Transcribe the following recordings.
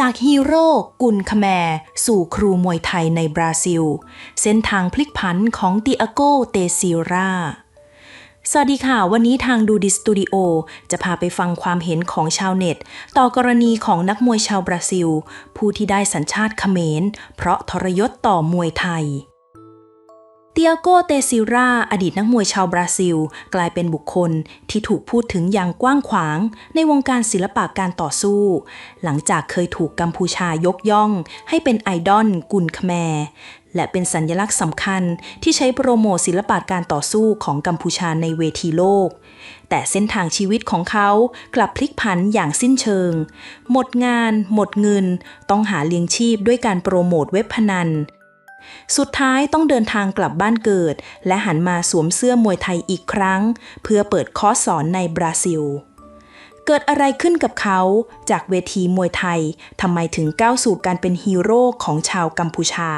จากฮีโร่กุนคาแมร์สู่ครูมวยไทยในบราซิล เส้นทางพลิกผันของติอาโกเตซิราสวัสดีค่ะ วันนี้ทางดูดิสตูดิโอจะพาไปฟังความเห็นของชาวเน็ต ต่อกรณีของนักมวยชาวบราซิล ผู้ที่ได้สัญชาติเขมร เพราะทรยศต่อมวยไทย เตียโก เตซิราอดีตนักมวยชาวบราซิล กลายเป็นบุคคลที่ถูกพูดถึงอย่างกว้างขวาง ในวงการศิลปะการต่อสู้ หลังจากเคยถูกกัมพูชายกย่อง ให้เป็นไอดอลกุนคแมร์และเป็นสัญลักษณ์สำคัญที่ใช้โปรโมทศิลปะการต่อสู้ของกัมพูชาในเวทีโลก แต่เส้นทางชีวิตของเขากลับพลิกผันอย่างสิ้นเชิง หมดงาน หมดเงิน ต้องหาเลี้ยงชีพด้วยการโปรโมทเว็บพนัน สุดท้ายต้องเดินทางกลับบ้านเกิด และหันมาสวมเสื้อมวยไทยอีกครั้ง เพื่อเปิดคอร์สสอนในบราซิล เกิดอะไรขึ้นกับเขาจากเวทีมวยไทยทำไมถึงก้าวสู่การเป็นฮีโร่ของชาวกัมพูชา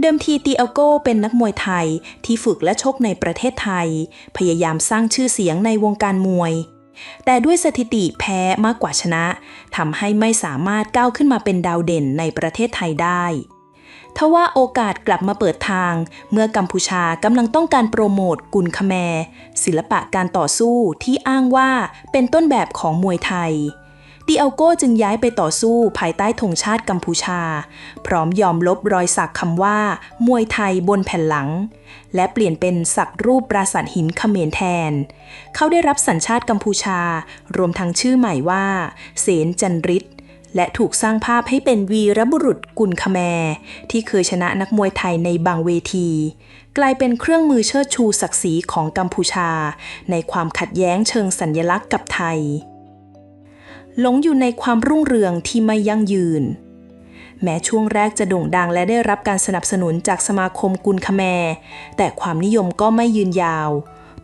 เดิมทีตีเอโกเป็นนักมวยไทยที่ฝึกและชกในประเทศไทย พยายามสร้างชื่อเสียงในวงการมวยแต่ด้วยสถิติแพ้มากกว่าชนะทำให้ไม่สามารถก้าวขึ้นมาเป็นดาวเด่นในประเทศไทยได้ ทว่าโอกาสกลับมาเปิดทาง เมื่อกัมพูชากำลังต้องการโปรโมทกุนคแม ศิลปะการต่อสู้ที่อ้างว่าเป็นต้นแบบของมวยไทยดิเอลโกจึงย้ายไปต่อสู้ภายใต้ธงชาติกัมพูชา พร้อมยอมลบรอยสักคำว่า มวยไทยบนแผ่นหลัง และเปลี่ยนเป็นสักรูปปราสาทหินเขมรแทน เขาได้รับสัญชาติกัมพูชา รวมทั้งชื่อใหม่ว่า เสนจันริศ และถูกสร้างภาพให้เป็นวีรบุรุษกุลคแมร์ที่เคยชนะนักมวยไทยในบางเวที กลายเป็นเครื่องมือเชิดชูศักดิ์ศรีของกัมพูชา ในความขัดแย้งเชิงสัญญลักษณ์กับไทย หลงอยู่ในความรุ่งเรืองที่ไม่ยั่งยืน แม้ช่วงแรกจะโด่งดังและได้รับการสนับสนุนจากสมาคมกุลคแมร์แต่ความนิยมก็ไม่ยืนยาว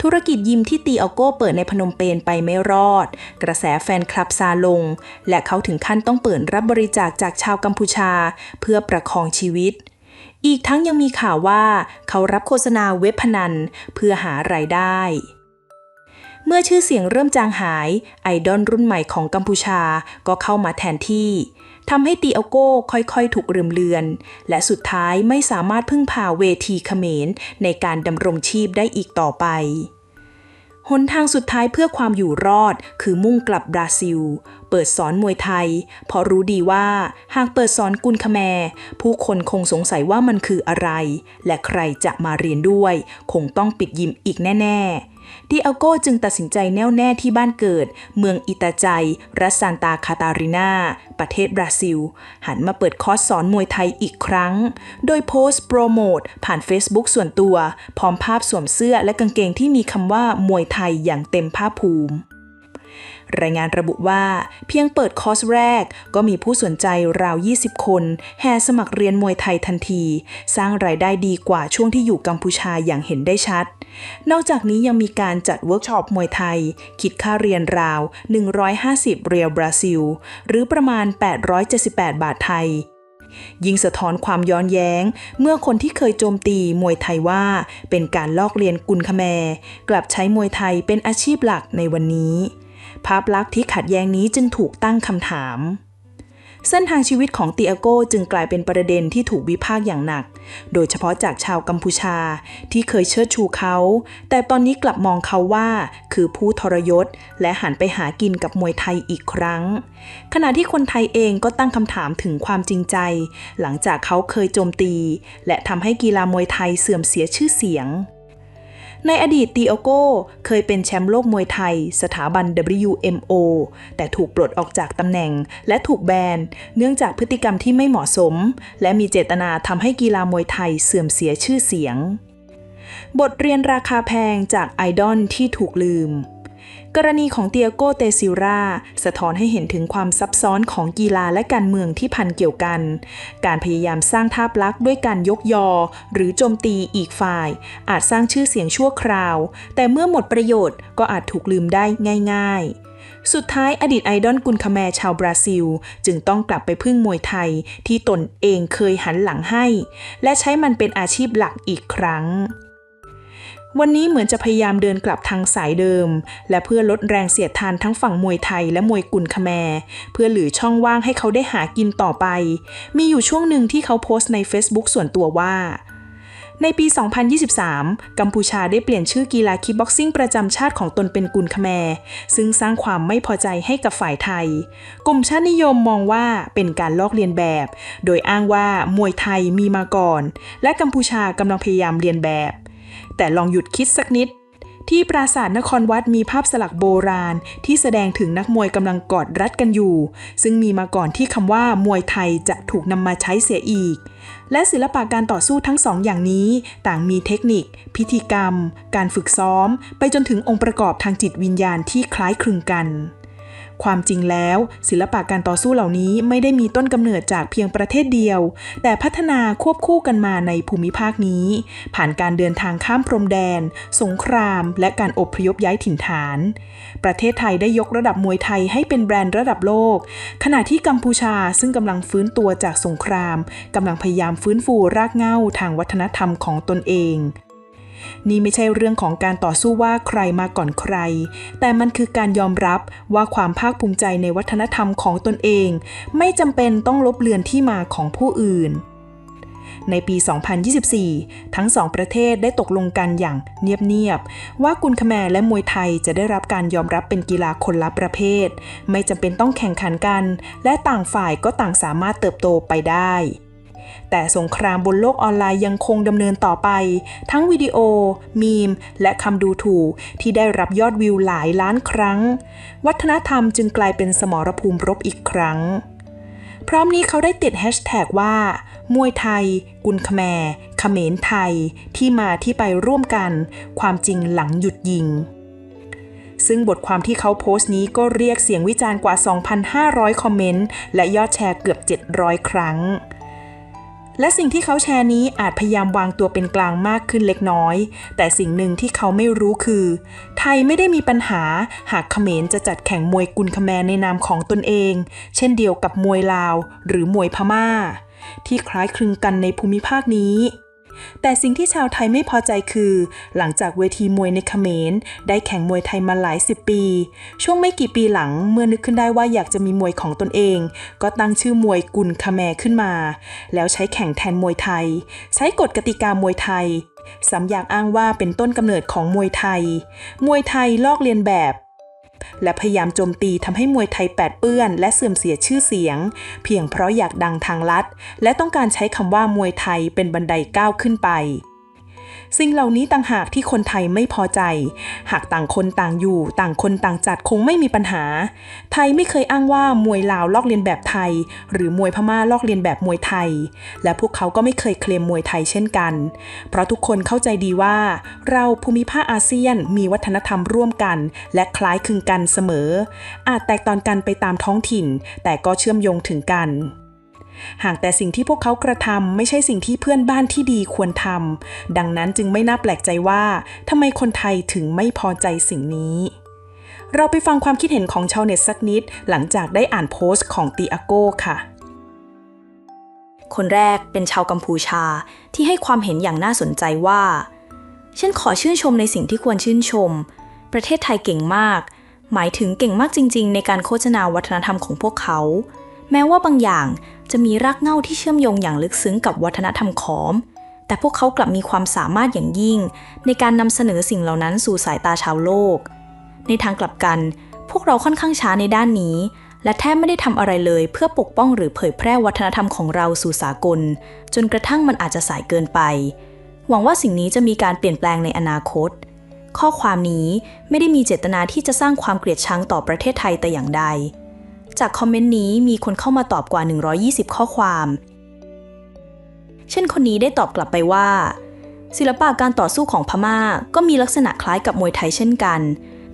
ธุรกิจยิมที่ตีอโก้เปิดในพนมเปญไปไม่รอด กระแสแฟนคลับซาลง และเขาถึงขั้นต้องเปิดรับบริจาคจากชาวกัมพูชา เพื่อประคองชีวิต อีกทั้งยังมีข่าวว่าเขารับโฆษณาเว็บพนันเพื่อหารายได้ เมื่อชื่อเสียงเริ่มจางหาย ไอดอลรุ่นใหม่ของกัมพูชาก็เข้ามาแทนที่ทำให้ตีอโก้ค่อยๆ ถูกลืมเลือน และสุดท้ายไม่สามารถพึ่งพาเวทีเขมร ในการดำรงชีพได้อีกต่อไปหนทางสุดท้ายเพื่อความอยู่รอดคือมุ่งกลับบราซิล เปิดสอนมวยไทย เพราะรู้ดีว่าหากเปิดสอนกุนคแม ผู้คนคงสงสัยว่ามันคืออะไร และใครจะมาเรียนด้วย คงต้องปิดยิมอีกแน่ ๆ ดิเอลโกจึงตัดสินใจแน่วแน่ที่บ้านเกิด เมืองอิตาใจ รัสซานตาคาตารินา ประเทศบราซิล หันมาเปิดคอร์สสอนมวยไทยอีกครั้ง โดยโพสต์โปรโมทผ่าน Facebook ส่วนตัว พร้อมภาพสวมเสื้อและกางเกงที่มีคำว่ามวยไทยอย่างเต็มภาพภูมิ รายงานระบุว่าเพียงเปิดคอร์สแรกก็มีผู้สนใจราว 20 คนแห่สมัครเรียนมวยไทยทันที สร้างรายได้ดีกว่าช่วงที่อยู่กัมพูชาอย่างเห็นได้ชัด นอกจากนี้ยังมีการจัดเวิร์กช็อปมวยไทย คิดค่าเรียนราว 150 เรียลบราซิล หรือประมาณ 878 บาทไทยยิ่งสะท้อนความย้อนแย้ง เมื่อคนที่เคยโจมตีมวยไทยว่า เป็นการลอกเรียนกุนคแม กลับใช้มวยไทยเป็นอาชีพหลักในวันนี้ ภาพลักษณ์ที่ขัดแย้งนี้จึงถูกตั้งคำถาม เส้นทางชีวิตของตีอาโกจึงกลายเป็นประเด็นที่ถูกวิพากษ์อย่างหนัก โดยเฉพาะจากชาวกัมพูชาที่เคยเชิดชูเขา แต่ตอนนี้กลับมองเขาว่าคือผู้ทรยศ และหันไปหากินกับมวยไทยอีกครั้ง ขณะที่คนไทยเองก็ตั้งคำถามถึงความจริงใจ หลังจากเขาเคยโจมตี และทำให้กีฬามวยไทยเสื่อมเสียชื่อเสียง ในอดีตตีโอโก้เคยเป็นแชมป์โลกมวยไทย สถาบัน WMO แต่ถูกปลดออกจากตำแหน่งและถูกแบน เนื่องจากพฤติกรรมที่ไม่เหมาะสม และมีเจตนาทำให้กีฬามวยไทยเสื่อมเสียชื่อเสียง บทเรียนราคาแพงจากไอดอลที่ถูกลืม กรณีของเตียโกเตซิราสะท้อนให้เห็นถึงความซับซ้อนของกีฬาและการเมืองที่พันเกี่ยวกัน การพยายามสร้างภาพลักษณ์ด้วยการยกยอ หรือโจมตีอีกฝ่าย อาจสร้างชื่อเสียงชั่วคราว แต่เมื่อหมดประโยชน์ก็อาจถูกลืมได้ง่าย ๆสุดท้ายอดีตไอดอลกุนคาแมชาวบราซิล จึงต้องกลับไปพึ่งมวยไทยที่ตนเองเคยหันหลังให้ และใช้มันเป็นอาชีพหลักอีกครั้ง วันนี้เหมือนจะพยายามเดินกลับทางสายเดิม และเพื่อลดแรงเสียดทานทั้งฝั่งมวยไทยและมวยกุนคแมเพื่อหรือช่องว่างให้เขาได้หากินต่อไป มีอยู่ช่วงหนึ่งที่เขาโพสต์ใน Facebook ส่วนตัวว่าในปี 2023 กัมพูชาได้เปลี่ยนชื่อกีฬาคิกบ็อกซิ่งประจำชาติของตนเป็นกุนคแมซึ่งสร้างความไม่พอใจให้กับฝ่ายไทย กลุ่มชาตินิยมมองว่าเป็นการลอกเลียนแบบ โดยอ้างว่ามวยไทยมีมาก่อน และกัมพูชากำลังพยายามเลียนแบบ แต่ลองหยุดคิดสักนิด ที่ปราสาทนครวัดมีภาพสลักโบราณที่แสดงถึงนักมวยกำลังกอดรัดกันอยู่ ซึ่งมีมาก่อนที่คำว่ามวยไทยจะถูกนำมาใช้เสียอีก และศิลปะการต่อสู้ทั้งสองอย่างนี้ ต่างมีเทคนิค พิธีกรรม การฝึกซ้อม ไปจนถึงองค์ประกอบทางจิตวิญญาณที่คล้ายคลึงกัน ความจริงแล้ว ศิลปะการต่อสู้เหล่านี้ไม่ได้มีต้นกำเนิดจากเพียงประเทศเดียว แต่พัฒนาควบคู่กันมาในภูมิภาคนี้ ผ่านการเดินทางข้ามพรมแดน สงคราม และการอบพยพย้ายถิ่นฐาน ประเทศไทยได้ยกระดับมวยไทยให้เป็นแบรนด์ระดับโลก ขณะที่กัมพูชาซึ่งกำลังฟื้นตัวจากสงครามกำลังพยายามฟื้นฟูรากเหง้าทางวัฒนธรรมของตนเอง นี่ไม่ใช่เรื่องของการต่อสู้ว่าใครมาก่อนใคร แต่มันคือการยอมรับว่าความภาคภูมิใจในวัฒนธรรมของตนเอง ไม่จำเป็นต้องลบเลือนที่มาของผู้อื่นในปี 2024 ทั้งสองประเทศได้ตกลงกันอย่างเงียบๆ ว่ากุนคแมและมวยไทยจะได้รับการยอมรับเป็นกีฬาคนละประเภท ไม่จำเป็นต้องแข่งขันกัน และต่างฝ่ายก็ต่างสามารถเติบโตไปได้ แต่สงครามบนโลกออนไลน์ยังคงดำเนินต่อไป ทั้งวิดีโอ มีม และคำดูถูก ที่ได้รับยอดวิวหลายล้านครั้ง วัฒนธรรมจึงกลายเป็นสมรภูมิรบอีกครั้ง พร้อมนี้เขาได้ติดแฮชแท็กว่า มวยไทย กุนคแมร์เขมรไทย ที่มาที่ไปร่วมกัน ความจริงหลังหยุดยิงซึ่งบทความที่เขาโพสต์นี้ก็เรียกเสียงวิจารณ์กว่า 2,500 คอมเมนต์ และยอดแชร์เกือบ 700 ครั้ง และสิ่งที่เขาแชร์นี้อาจพยายามวางตัวเป็นกลางมากขึ้นเล็กน้อย แต่สิ่งหนึ่งที่เขาไม่รู้คือ ไทยไม่ได้มีปัญหาหากเขมรจะจัดแข่งมวยกุนคแมรในนามของตนเอง เช่นเดียวกับมวยลาว หรือมวยพม่า ที่คล้ายคลึงกันในภูมิภาคนี้ แต่สิ่งที่ชาวไทยไม่พอใจคือ หลังจากเวทีมวยในเขมร ได้แข่งมวยไทยมาหลายสิบปี ช่วงไม่กี่ปีหลังเมื่อนึกขึ้นได้ว่าอยากจะมีมวยของตนเอง ก็ตั้งชื่อมวยกุนคแมขึ้นมา แล้วใช้แข่งแทนมวยไทย ใช้กฎกติกามวยไทยซ้ำอยากอ้างว่าเป็นต้นกำเนิดของมวยไทย มวยไทยลอกเลียนแบบ และพยายามโจมตีทำให้มวยไทยแปดเปื้อน และเสื่อมเสียชื่อเสียง เพียงเพราะอยากดังทางลัด และต้องการใช้คำว่ามวยไทยเป็นบันไดก้าวขึ้นไป สิ่งเหล่านี้ต่างหากที่คนไทยไม่พอใจ หากต่างคนต่างอยู่ ต่างคนต่างจัดคงไม่มีปัญหา ไทยไม่เคยอ้างว่ามวยลาวลอกเลียนแบบไทย หรือมวยพม่าลอกเลียนแบบมวยไทย และพวกเขาก็ไม่เคยเคลมมวยไทยเช่นกัน เพราะทุกคนเข้าใจดีว่า เราภูมิภาคอาเซียนมีวัฒนธรรมร่วมกัน และคล้ายคลึงกันเสมอ อาจแตกต่างกันไปตามท้องถิ่น แต่ก็เชื่อมโยงถึงกัน หากแต่สิ่งที่พวกเขากระทำไม่ใช่สิ่งที่เพื่อนบ้านที่ดีควรทำดังนั้นจึงไม่น่าแปลกใจว่าทำไมคนไทยถึงไม่พอใจสิ่งนี้ เราไปฟังความคิดเห็นของชาวเน็ตสักนิด หลังจากได้อ่านโพสต์ของตีอาโก้ค่ะคนแรกเป็นชาวกัมพูชาที่ให้ความเห็นอย่างน่าสนใจว่า ฉันขอชื่นชมในสิ่งที่ควรชื่นชม ประเทศไทยเก่งมาก หมายถึงเก่งมากจริง ๆ ในการโฆษณาวัฒนธรรมของพวกเขา แม้ว่าบางอย่างจะมีรากเหง้าที่เชื่อมโยงอย่างลึกซึ้งกับวัฒนธรรมขอม แต่พวกเขากลับมีความสามารถอย่างยิ่ง ในการนำเสนอสิ่งเหล่านั้นสู่สายตาชาวโลก ในทางกลับกัน พวกเราค่อนข้างช้าในด้านนี้ และแทบไม่ได้ทำอะไรเลยเพื่อปกป้องหรือเผยแพร่วัฒนธรรมของเราสู่สากล จนกระทั่งมันอาจจะสายเกินไป หวังว่าสิ่งนี้จะมีการเปลี่ยนแปลงในอนาคต ข้อความนี้ไม่ได้มีเจตนาที่จะสร้างความเกลียดชังต่อประเทศไทยแต่อย่างใด จากคอมเมนต์นี้มีคนเข้ามาตอบกว่า 120 ข้อความ เช่นคนนี้ได้ตอบกลับไปว่า ศิลปะการต่อสู้ของพม่าก็มีลักษณะคล้ายกับมวยไทยเช่นกัน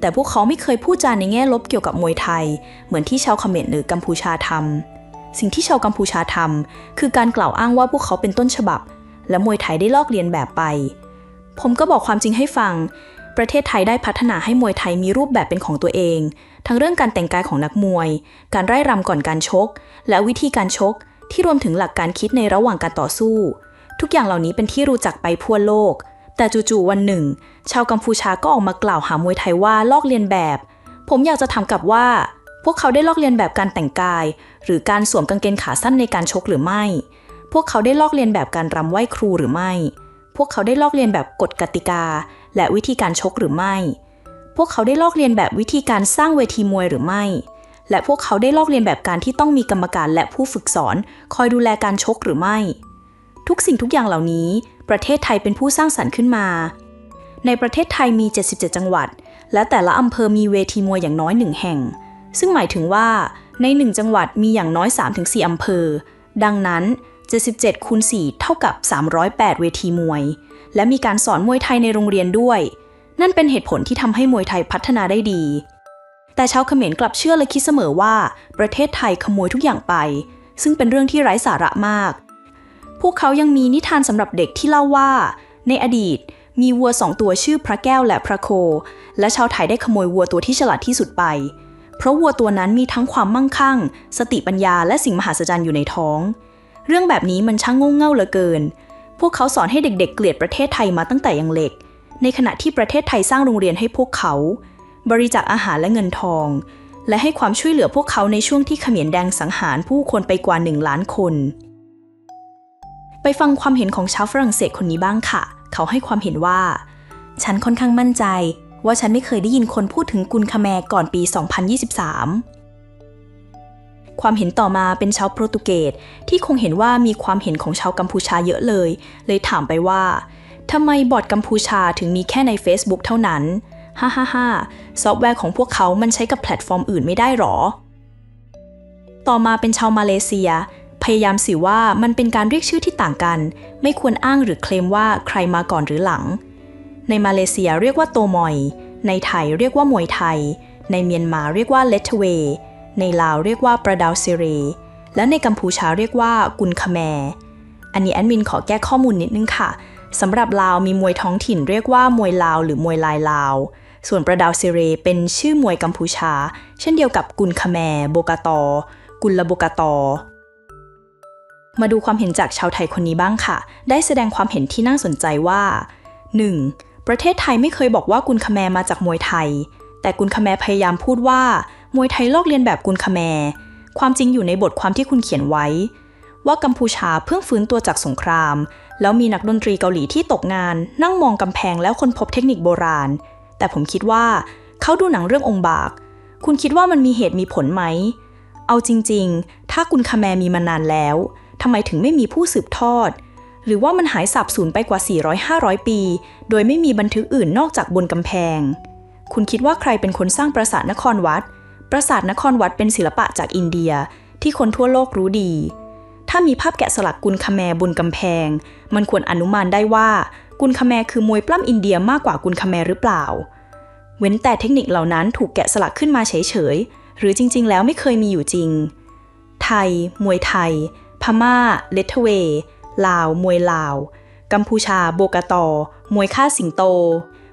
แต่พวกเขาไม่เคยพูดจาในแง่ลบเกี่ยวกับมวยไทย เหมือนที่ชาวเขมรหรือกัมพูชาทำสิ่งที่ชาวกัมพูชาทำคือการกล่าวอ้างว่าพวกเขาเป็นต้นฉบับ และมวยไทยได้ลอกเลียนแบบไป ผมก็บอกความจริงให้ฟัง ประเทศไทยได้พัฒนาให้มวยไทยมีรูปแบบเป็นของตัวเอง ทั้งเรื่องการแต่งกายของนักมวย การไร่รำก่อนการชก และวิธีการชก ที่รวมถึงหลักการคิดในระหว่างการต่อสู้ ทุกอย่างเหล่านี้เป็นที่รู้จักไปทั่วโลก แต่จู่ๆวันหนึ่ง ชาวกัมพูชาก็ออกมากล่าวหามวยไทยว่าลอกเลียนแบบ ผมอยากจะถามกลับว่า พวกเขาได้ลอกเลียนแบบการแต่งกาย หรือการสวมกางเกงขาสั้นในการชกหรือไม่ พวกเขาได้ลอกเลียนแบบการรำไหว้ครูหรือไม่ พวกเขาได้ลอกเลียนแบบกฎกติกา และวิธีการชกหรือไม่ พวกเขาได้ลอกเลียนแบบวิธีการสร้างเวทีมวยหรือไม่ และพวกเขาได้ลอกเลียนแบบการที่ต้องมีกรรมการและผู้ฝึกสอน คอยดูแลการชกหรือไม่ ทุกสิ่งทุกอย่างเหล่านี้ ประเทศไทยเป็นผู้สร้างสรรค์ขึ้นมา ในประเทศไทยมี 77 จังหวัด และแต่ละอำเภอมีเวทีมวยอย่างน้อยหนึ่งแห่ง ซึ่งหมายถึงว่าใน 1 จังหวัดมีอย่างน้อย 3-4อำเภอ ดังนั้น77คูณ4เท่ากับ 308 เวทีมวย และมีการสอนมวยไทยในโรงเรียนด้วย นั่นเป็นเหตุผลที่ทำให้มวยไทยพัฒนาได้ดี แต่ชาวเขมรกลับเชื่อและคิดเสมอว่า ประเทศไทยขโมยทุกอย่างไป ซึ่งเป็นเรื่องที่ไร้สาระมาก พวกเขายังมีนิทานสำหรับเด็กที่เล่าว่า ในอดีตมีวัวสองตัวชื่อพระแก้วและพระโค และชาวไทยได้ขโมยวัวตัวที่ฉลาดที่สุดไป เพราะวัวตัวนั้นมีทั้งความมั่งคั่ง สติปัญญาและสิ่งมหัศจรรย์อยู่ในท้อง เรื่องแบบนี้มันช่างโง่เง่าเหลือเกิน พวกเขาสอนให้เด็กๆ เกลียดประเทศไทยมาตั้งแต่ยังเล็ก ในขณะที่ประเทศไทยสร้างโรงเรียนให้พวกเขา บริจาคอาหารและเงินทอง และให้ความช่วยเหลือพวกเขาในช่วงที่เขมรแดงสังหารผู้คนไปกว่าหนึ่งล้านคน ไปฟังความเห็นของชาวฝรั่งเศสคนนี้บ้างค่ะ เขาให้ความเห็นว่า ฉันค่อนข้างมั่นใจว่าฉันไม่เคยได้ยินคนพูดถึงกุลคาแมก่อนปี 2023 ความเห็นต่อมาเป็นชาวโปรตุเกสที่คงเห็นว่ามีความเห็นของชาวกัมพูชาเยอะเลย เลยถามไปว่าทำไมบอร์ดกัมพูชาถึงมีแค่ใน Facebook เท่านั้นฮ่าฮ่าฮ่าซอฟต์แวร์ของพวกเขามันใช้กับแพลตฟอร์มอื่นไม่ได้หรอ ต่อมาเป็นชาวมาเลเซีย พยายามสื่อว่ามันเป็นการเรียกชื่อที่ต่างกัน ไม่ควรอ้างหรือเคลมว่าใครมาก่อนหรือหลัง ในมาเลเซียเรียกว่าโตมอย ในไทยเรียกว่ามวยไทย ในเมียนมาเรียกว่าเลทเว ในลาวเรียกว่าประดาวเซเร และในกัมพูชาเรียกว่ากุนคแม อันนี้แอดมินขอแก้ข้อมูลนิดนึงค่ะสำหรับลาวมีมวยท้องถิ่นเรียกว่ามวยลาวหรือมวยลายลาว ส่วนประดาวเซเรเป็นชื่อมวยกัมพูชา เช่นเดียวกับกุนคแม โบกาตอ กุลโบกาตอ มาดูความเห็นจากชาวไทยคนนี้บ้างค่ะ ได้แสดงความเห็นที่น่าสนใจว่า 1. ประเทศไทยไม่เคยบอกว่ากุนคแมมาจากมวยไทย แต่กุนคแมพยายามพูดว่า มวยไทยลอกเลียนแบบกุนคแมความจริงอยู่ในบทความที่คุณเขียนไว้ ว่ากัมพูชาเพิ่งฟื้นตัวจากสงคราม แล้วมีนักดนตรีเกาหลีที่ตกงาน นั่งมองกำแพงแล้วคนพบเทคนิคโบราณ แต่ผมคิดว่าเขาดูหนังเรื่ององค์บาก คุณคิดว่ามันมีเหตุมีผลไหม เอาจริง ๆ ถ้ากุนคแมมีมานานแล้วทำไมถึงไม่มีผู้สืบทอด หรือว่ามันหายสับสูญไปกว่า 400-500 ปี โดยไม่มีบันทึกอื่นนอกจากบนกำแพง คุณคิดว่าใครเป็นคนสร้างปราสาทนครวัด ปราสาทนครวัดเป็นศิลปะจากอินเดียที่คนทั่วโลกรู้ดี ถ้ามีภาพแกะสลักกุนคแมบนกำแพง มันควรอนุมานได้ว่ากุนคแมคือมวยปล้ำอินเดียมากกว่ากุนคแมหรือเปล่า เว้นแต่เทคนิคเหล่านั้นถูกแกะสลักขึ้นมาเฉยๆ หรือจริงๆ แล้วไม่เคยมีอยู่จริง ไทย มวยไทย พม่า เลทเว ลาว มวยลาว กัมพูชา โบกาตอ มวยค่าสิงโต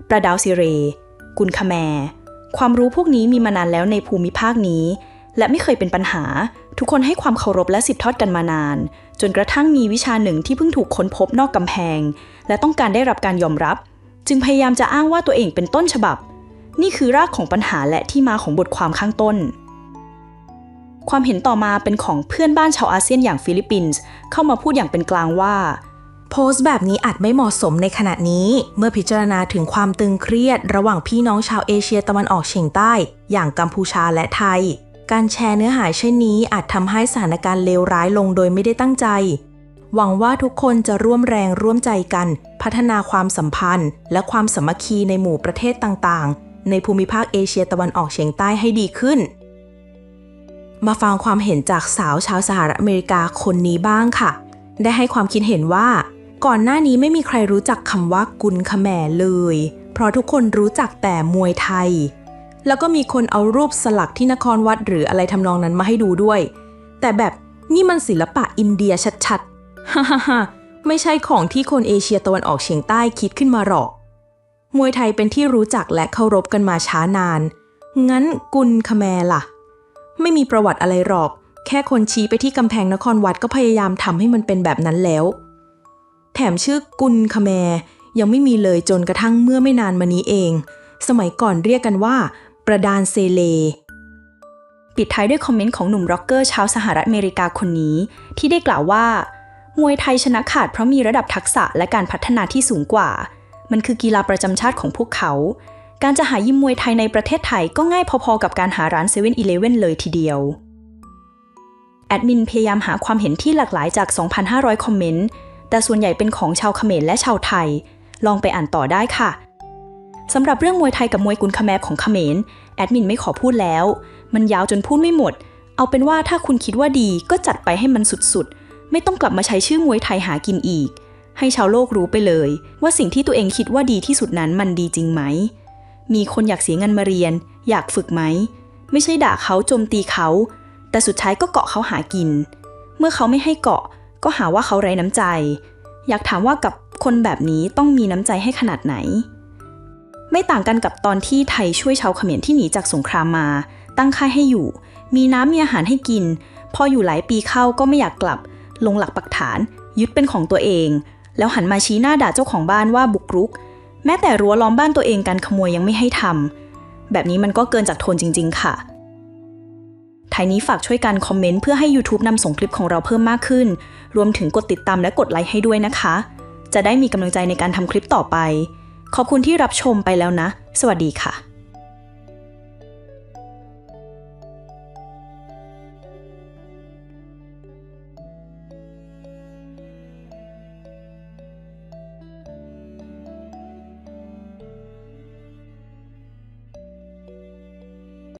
ประดาวซิเร กุนคแม ความรู้พวกนี้มีมานานแล้วในภูมิภาคนี้ และไม่เคยเป็นปัญหา ทุกคนให้ความเคารพและสืบทอดกันมานาน จนกระทั่งมีวิชาหนึ่งที่เพิ่งถูกค้นพบนอกกำแพง และต้องการได้รับการยอมรับ จึงพยายามจะอ้างว่าตัวเองเป็นต้นฉบับ นี่คือรากของปัญหาและที่มาของบทความข้างต้น ความเห็นต่อมาเป็นของเพื่อนบ้านชาวอาเซียนอย่างฟิลิปปินส์เข้ามาพูดอย่างเป็นกลางว่า โพสต์แบบนี้อาจไม่เหมาะสมในขณะนี้ เมื่อพิจารณาถึงความตึงเครียด ระหว่างพี่น้องชาวเอเชียตะวันออกเฉียงใต้ อย่างกัมพูชาและไทย การแชร์เนื้อหาเช่นนี้อาจทำให้สถานการณ์เลวร้ายลงโดยไม่ได้ตั้งใจ หวังว่าทุกคนจะร่วมแรงร่วมใจกัน พัฒนาความสัมพันธ์ และความสามัคคีในหมู่ประเทศต่างๆ ในภูมิภาคเอเชียตะวันออกเฉียงใต้ให้ดีขึ้น มาฟังความเห็นจากสาวชาวสหรัฐอเมริกาคนนี้บ้างค่ะ ได้ให้ความคิดเห็นว่า ก่อนหน้านี้ไม่มีใครรู้จักคำว่ากุนขแหมเลย เพราะทุกคนรู้จักแต่มวยไทย แล้วก็มีคนเอารูปสลักที่นครวัดหรืออะไรทำนองนั้นมาให้ดูด้วย แต่แบบนี่มันศิลปะอินเดียชัดๆฮ่าฮ่าไม่ใช่ของที่คนเอเชียตะวันออกเฉียงใต้คิดขึ้นมาหรอก มวยไทยเป็นที่รู้จักและเคารพกันมาช้านาน งั้นกุนขแมล่ะ ไม่มีประวัติอะไรหรอก แค่คนชี้ไปที่กำแพงนครวัดก็พยายามทำให้มันเป็นแบบนั้นแล้ว แถมชื่อกุนคแมยังไม่มีเลยจนกระทั่งเมื่อไม่นานมานี้เอง สมัยก่อนเรียกกันว่า ประดานเซเล ปิดท้ายด้วยคอมเมนต์ของหนุ่มร็อกเกอร์ชาวสหรัฐอเมริกาคนนี้ ที่ได้กล่าวว่า มวยไทยชนะขาดเพราะมีระดับทักษะและการพัฒนาที่สูงกว่า มันคือกีฬาประจำชาติของพวกเขา การจะหายิมมวยไทยในประเทศไทยก็ง่ายพอๆกับการหาร้านเซเว่นอีเลเว่นเลยทีเดียวแอดมินพยายามหาความเห็นที่หลากหลายจาก 2,500 คอมเมนต์ แต่ส่วนใหญ่เป็นของชาวเขมรและชาวไทย ลองไปอ่านต่อได้ค่ะสำหรับเรื่องมวยไทยกับมวยกุนคแมบของเขมรแอดมินไม่ขอพูดแล้ว มันยาวจนพูดไม่หมด เอาเป็นว่าถ้าคุณคิดว่าดีก็จัดไปให้มันสุดๆ ไม่ต้องกลับมาใช้ชื่อมวยไทยหากินอีก ให้ชาวโลกรู้ไปเลย ว่าสิ่งที่ตัวเองคิดว่าดีที่สุดนั้นมันดีจริงไหม มีคนอยากเสียเงินมาเรียน อยากฝึกไหม ไม่ใช่ด่าเขาโจมตีเขา แต่สุดท้ายก็เกาะเขาหากิน เมื่อเขาไม่ให้เกาะ ก็หาว่าเขาไร้น้ำใจ อยากถามว่ากับคนแบบนี้ต้องมีน้ำใจให้ขนาดไหน ไม่ต่างกันกับตอนที่ไทยช่วยชาวเขมรที่หนีจากสงครามมา ตั้งค่ายให้อยู่ มีน้ำมีอาหารให้กิน พออยู่หลายปีเข้าก็ไม่อยากกลับ ลงหลักปักฐาน ยึดเป็นของตัวเอง แล้วหันมาชี้หน้าด่าเจ้าของบ้านว่าบุกรุก แม้แต่รั้วล้อมบ้านตัวเองการขโมยยังไม่ให้ทำแบบนี้มันก็เกินจากทนจริง ๆ ค่ะ ไทยนี้ฝากช่วยกันคอมเมนต์เพื่อให้ YouTube นำส่งคลิปของเราเพิ่มมากขึ้น รวมถึงกดติดตามและกดไลค์ให้ด้วยนะคะ จะได้มีกำลังใจในการทำคลิปต่อไป ขอบคุณที่รับชมไปแล้วนะ สวัสดีค่ะ